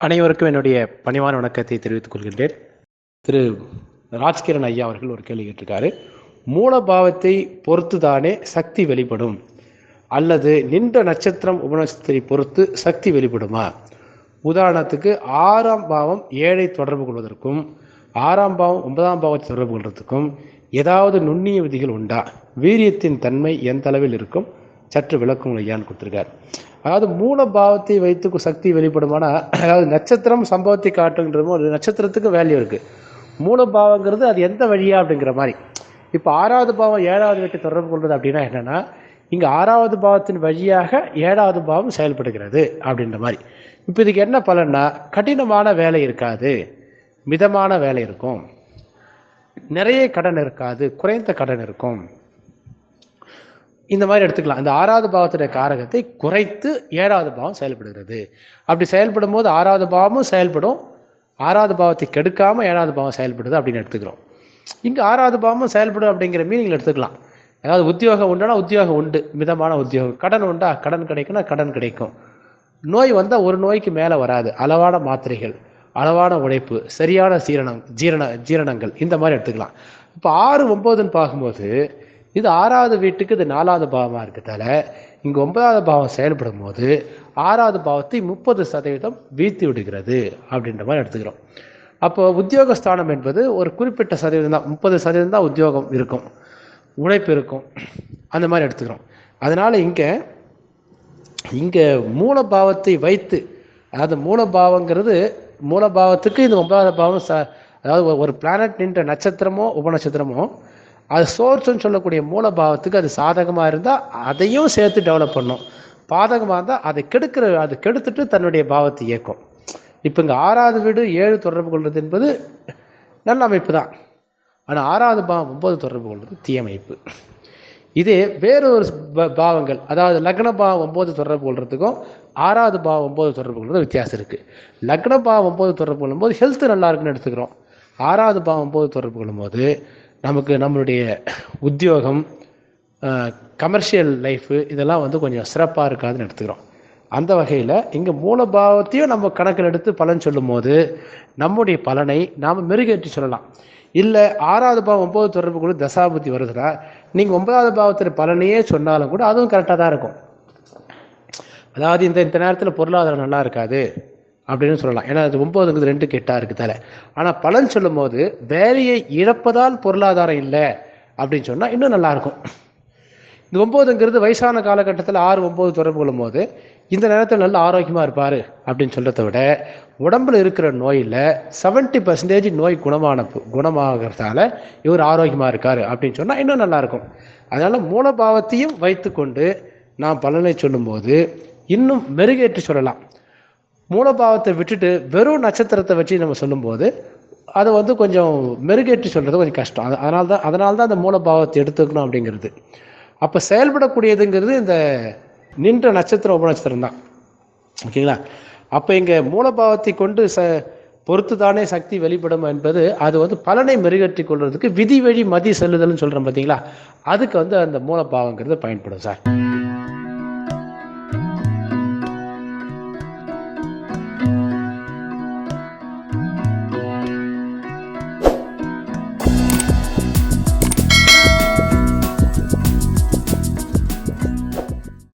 அனைவருக்கும் என்னுடைய பணிவான வணக்கத்தை தெரிவித்துக் கொள்கின்றேன். திரு ராஜ்கிரண் ஐயா அவர்கள் ஒரு கேள்வி கேட்டிருக்காரு. மூலபாவத்தை பொறுத்து தானே சக்தி வெளிப்படும்? அல்லது நின்ற நட்சத்திரம் உபநட்சத்திரை பொறுத்து சக்தி வெளிப்படுமா? உதாரணத்துக்கு ஆறாம் பாவம் ஏழை தொடர்பு கொள்வதற்கும் ஆறாம் பாவம் ஒன்பதாம் பாவத்தை தொடர்பு கொள்வதற்கும் ஏதாவது நுண்ணிய விதிகள் உண்டா? வீரியத்தின் தன்மை எந்த அளவில் இருக்கும்? சற்று விளக்கம் ஐயான்னு கொடுத்துருக்கார். அதாவது மூல பாவத்தை வைத்து சக்தி வெளிப்படுமானா அதாவது நட்சத்திரம் சம்பவத்தை காட்டுங்கிறதும் ஒரு நட்சத்திரத்துக்கு வேல்யூ இருக்குது மூல பாவங்கிறது அது எந்த வழியா அப்படிங்கிற மாதிரி. இப்போ ஆறாவது பாவம் ஏழாவது வீட்டை தொடர்பு கொள்வது அப்படின்னா என்னென்னா இங்கே ஆறாவது பாவத்தின் வழியாக ஏழாவது பாவம் செயல்படுகிறது அப்படின்ற மாதிரி. இப்போ இதுக்கு என்ன பலன்னா கடினமான வேலை இருக்காது மிதமான வேலை இருக்கும். நிறைய கடன் இருக்காது குறைந்த கடன் இருக்கும். இந்த மாதிரி எடுத்துக்கலாம். இந்த ஆறாவது பாவத்துடைய காரகத்தை குறைத்து ஏழாவது பாவம் செயல்படுகிறது. அப்படி செயல்படும் போது ஆறாவது பாவமும் செயல்படும். ஆறாவது பாவத்தை கெடுக்காமல் ஏழாவது பாவம் செயல்படுது அப்படின்னு எடுத்துக்கிறோம். இங்கே ஆறாவது பாவமும் செயல்படும் அப்படிங்கிற மீனிங் எடுத்துக்கலாம். அதாவது உத்தியோகம் உண்டுனா உத்தியோகம் உண்டு. மிதமான உத்தியோகம். கடன் உண்டா? கடன் கிடைக்கும்னா கடன் கிடைக்கும். நோய் வந்தால் ஒரு நோய்க்கு மேலே வராது. அளவான மாத்திரைகள் அளவான உழைப்பு சரியான சீரணம் ஜீரண ஜீரணங்கள் இந்த மாதிரி எடுத்துக்கலாம். இப்போ ஆறு ஒம்போதுன்னு பார்க்கும்போது இது ஆறாவது வீட்டுக்கு இது நாலாவது பாவமாக இருக்கிறதால இங்கே ஒன்பதாவது பாவம் செயல்படும் போது ஆறாவது பாவத்தை முப்பது சதவீதம் வீழ்த்தி விடுகிறது அப்படின்ற மாதிரி எடுத்துக்கிறோம். அப்போ உத்தியோகஸ்தானம் என்பது ஒரு குறிப்பிட்ட சதவீதம் தான் முப்பது சதவீதம் தான் உத்தியோகம் இருக்கும் உழைப்பு இருக்கும் அந்த மாதிரி எடுத்துக்கிறோம். அதனால் இங்கே இங்கே மூலபாவத்தை வைத்து அதாவது மூலபாவங்கிறது மூலபாவத்துக்கு இது ஒன்பதாவது பாவம் ச அதாவது ஒரு- ஒரு பிளானட் நின்ற நட்சத்திரமோ உபநட்சத்திரமோ அது சோர்ஸ்ன்னு சொல்லக்கூடிய மூலபாவத்துக்கு அது சாதகமாக இருந்தால் அதையும் சேர்த்து டெவலப் பண்ணும். பாதகமாக இருந்தால் அதை கெடுக்கிற அதை கெடுத்துட்டு தன்னுடைய பாவத்தை இயக்கும். இப்போ இங்கே ஆறாவது வீடு ஏழு தொடர்பு கொள்வது என்பது நல்ல அமைப்பு தான் ஆனால் ஆறாவது பாவம் ஒன்பது தொடர்பு கொள்வது தீயமைப்பு. இதே வேறொரு ப- பாவங்கள் அதாவது லக்ன பாவம் ஒம்பது தொடர்பு கொள்றதுக்கும் ஆறாவது பாவம் ஒம்பது தொடர்பு கொள்றது வித்தியாசம் இருக்குது லக்ன பாவம் ஒம்பது தொடர்பு கொள்ளும்போது ஹெல்த் நல்லா இருக்குன்னு எடுத்துக்கிறோம். ஆறாவது பாவம் ஒம்பது தொடர்பு கொள்ளும்போது நமக்கு நம்மளுடைய உத்தியோகம் கமர்ஷியல் லைஃபு இதெல்லாம் வந்து கொஞ்சம் சிறப்பாக இருக்காதுன்னு எடுத்துக்கிறோம். அந்த வகையில் இங்கே மூலபாவத்தையும் நம்ம கணக்கில் எடுத்து பலன் சொல்லும்போது நம்முடைய பலனை நாம் மெருகேற்றி சொல்லலாம். இல்லை ஆறாவது பாவம் ஒம்பது தொடர்பு கூட தசாபுத்தி வருதுன்னா நீங்கள் ஒன்பதாவது பாவத்தில் பலனையே சொன்னாலும் கூட அதுவும் கரெக்டாக தான் இருக்கும். அதாவது இந்த இந்த நேரத்தில் பொருளாதாரம் நல்லா இருக்காது. அப்படின்னு சொல்லலாம். ஏன்னா அது ஒம்போதுங்கிறது ரெண்டு கெட்டாக இருக்குதால. ஆனால் பலன் சொல்லும்போது வேலையை இழப்பதால் பொருளாதாரம் இல்லை அப்படின்னு சொன்னால் இன்னும் நல்லாயிருக்கும். இந்த ஒம்போதுங்கிறது வயசான காலகட்டத்தில் ஆறு ஒம்பது தொடர்பு கொள்ளும் போது இந்த நேரத்தில் நல்ல ஆரோக்கியமாக இருப்பார் அப்படின்னு சொல்கிறத விட உடம்புல இருக்கிற நோயில் 70% பர்சன்டேஜ் நோய் குணமான பு- இவர் ஆரோக்கியமாக இருக்கார் அப்படின்னு சொன்னால் இன்னும் நல்லாயிருக்கும். அதனால் மூலபாவத்தையும் வைத்துக்கொண்டு நாம் பலனை சொல்லும்போது இன்னும் மெருகேற்றி சொல்லலாம். மூலபாவத்தை விட்டுட்டு வெறும் நட்சத்திரத்தை வச்சு நம்ம சொல்லும்போது அதை வந்து கொஞ்சம் மெருகேற்றி சொல்கிறது கொஞ்சம் கஷ்டம். அது அதனால தான் அதனால தான் அந்த மூலபாவத்தை எடுத்துக்கணும் அப்படிங்கிறது. அப்போ செயல்படக்கூடியதுங்கிறது இந்த நின்ற நட்சத்திரம் உபநட்சத்திரம் தான். ஓகேங்களா? அப்போ இங்கே மூலபாவத்தை கொண்டு ச பொறுத்து தானே சக்தி வெளிப்படும் என்பது அது வந்து பலனை மெருகேற்றி கொள்வதற்கு விதி வழி மதி செல்லுதல்னு சொல்கிறோம் பார்த்தீங்களா அதுக்கு வந்து அந்த மூலபாவங்கிறது பயன்படும் சார்.